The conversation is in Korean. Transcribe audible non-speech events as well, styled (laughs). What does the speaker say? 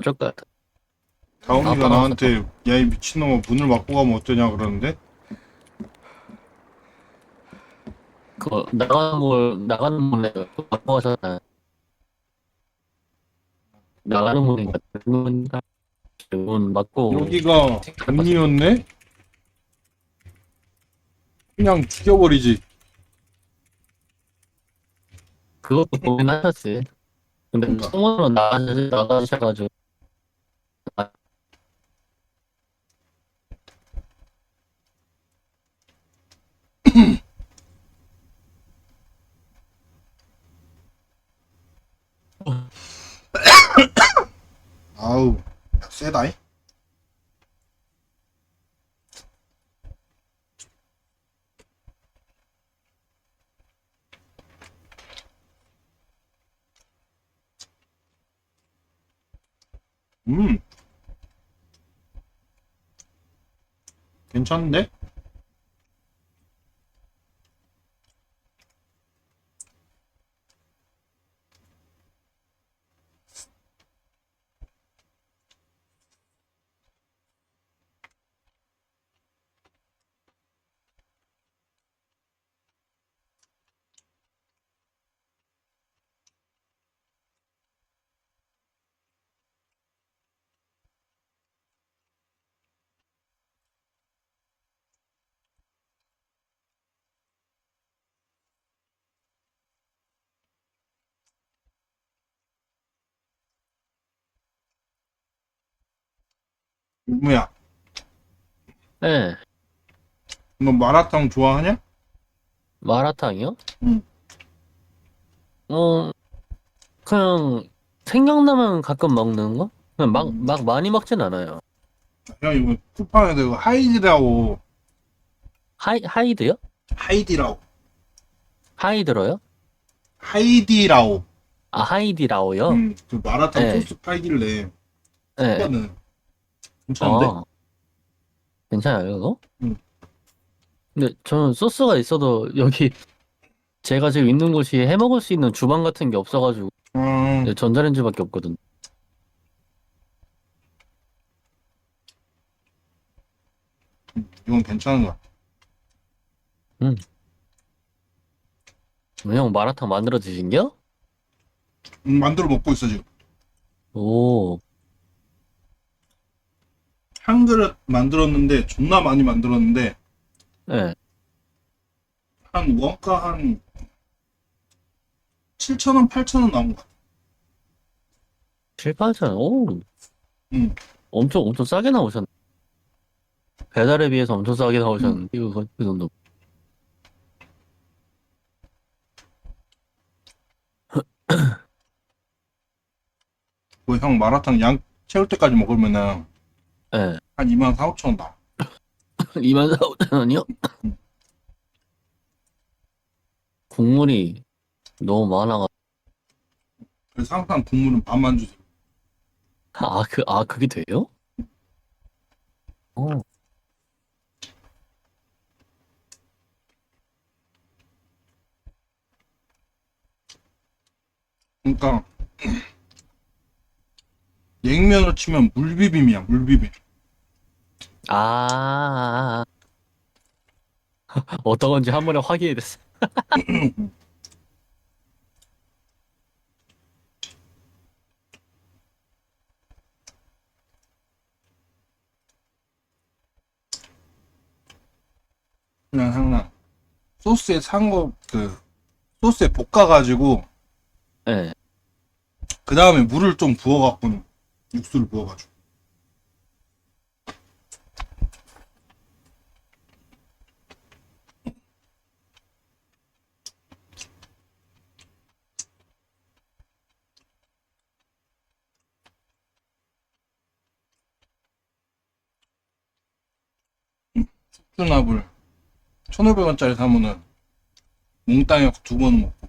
어쩔 것 같아. 다운이가 나한테 야 이 미친놈아 문을 막고 가면 어떠냐 그러는데 그거 나가는 물 나가는 문에 또 바꿔가잖아. 나가는 문인가 문인가 문 맞고 여기가 강리였네? 그냥 죽여버리지 그것도 고민하셨지. 근데. 통으로 나가시 나가셔가지고 아우 야, 세다이 음 괜찮은데? 뭐야 예너 마라탕 좋아하냐? 마라탕이요? 응. 어 그냥 생각나면 가끔 먹는 거? 그냥 막 음. 막 많이 먹진 않아요. 형 이거 쿠팡에서 이거 하이디라고 하이 하이드요? 하이디라고 하이드로요? 하이디라오 아 하이디라오요? 음, 그 마라탕 네. 소스 팔길래 예. 이거는 괜찮은데? 아, 괜찮아요, 그거? 응. 근데 저는 소스가 있어도 여기 (laughs) 제가 지금 있는 곳이 해 먹을 수 있는 주방 같은 게 없어가지고 음, 네, 전자레인지밖에 없거든. 이건 괜찮은 거야. 형 마라탕 만들어 드신겨? 음, 만들어 먹고 있어 지금. 오, 한 그릇 만들었는데 존나 많이 만들었는데 예. 한 원가 한 7천 원, 8천 원 나온 거야. 7, 8천, 오. 응. 엄청, 엄청 싸게 나오셨네. 배달에 비해서 엄청 싸게 나오셨는데, 이거, 그 정도. 그 형 마라탕 양 채울 때까지 먹으면은 예. 한 2만 4, 5천 원 나. 2만 4, 5천 원이요? 국물이 너무 많아가 그래서 항상 국물은 반만 주세요. 아, 그, 아, 그게 돼요? 어, 그러니까 냉면으로 치면 물비빔이야, 물비빔. 아, (laughs) 어떤 건지 한 번에 확인이 됐어. (laughs) 그냥 항상 소스에 산거그 소스에 볶아가지고 예. 그 다음에 물을 좀 부어갖고 육수를 부어가지고. 숙주나물 1,500원짜리 사면은 몽땅에 두 번 먹고